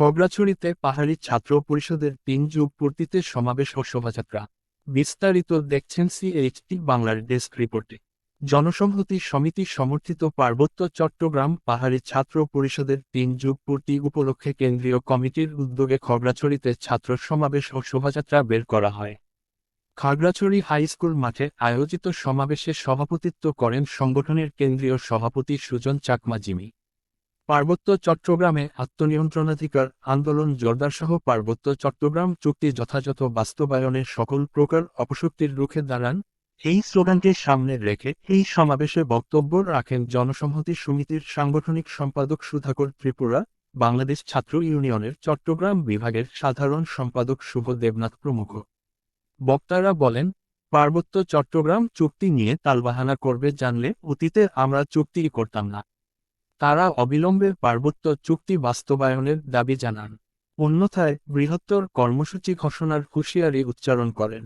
খগড়াছড়িতে পাহাড়ি ছাত্র পরিষদের তিন যুগ পূর্তিতে সমাবেশ ও শোভাযাত্রা। বিস্তারিত দেখছেন সিএইচটি বাংলার ডেস্ক রিপোর্টে। জনসংহতি সমিতি সমর্থিত পার্বত্য চট্টগ্রাম পাহাড়ি ছাত্র পরিষদের তিন যুগ পূর্তি উপলক্ষে কেন্দ্রীয় কমিটির উদ্যোগে খগড়াছড়িতে ছাত্র সমাবেশ ও শোভাযাত্রা বের করা হয়। খাগড়াছড়ি হাই স্কুল মাঠে আয়োজিত সমাবেশে সভাপতিত্ব করেন সংগঠনের কেন্দ্রীয় সভাপতি সুজন চাকমা জিমি পার্বত্য চট্টগ্রামে আত্মনিয়ন্ত্রণাধিকার আন্দোলন জোরদারসহ পার্বত্য চট্টগ্রাম চুক্তি যথাযথ বাস্তবায়নের সকল প্রকার অপশক্তির রুখে দাঁড়ান। এই স্লোগানকে সামনে রেখে এই সমাবেশে বক্তব্য রাখেন জনসংহতি সমিতির সাংগঠনিক সম্পাদক সুধাকর ত্রিপুরা, বাংলাদেশ ছাত্র ইউনিয়নের চট্টগ্রাম বিভাগের সাধারণ সম্পাদক শুভ দেবনাথ প্রমুখ। বক্তারা বলেন, পার্বত্য চট্টগ্রাম চুক্তি নিয়ে তালবাহানা করবে জানলে অতীতে আমরা চুক্তিই করতাম না। তারা অবিলম্বে পার্বত্য চুক্তি বাস্তবায়নের দাবি জানান। অন্যথায় বৃহত্তর কর্মসূচি ঘোষণার হুঁশিয়ারি উচ্চারণ করেন।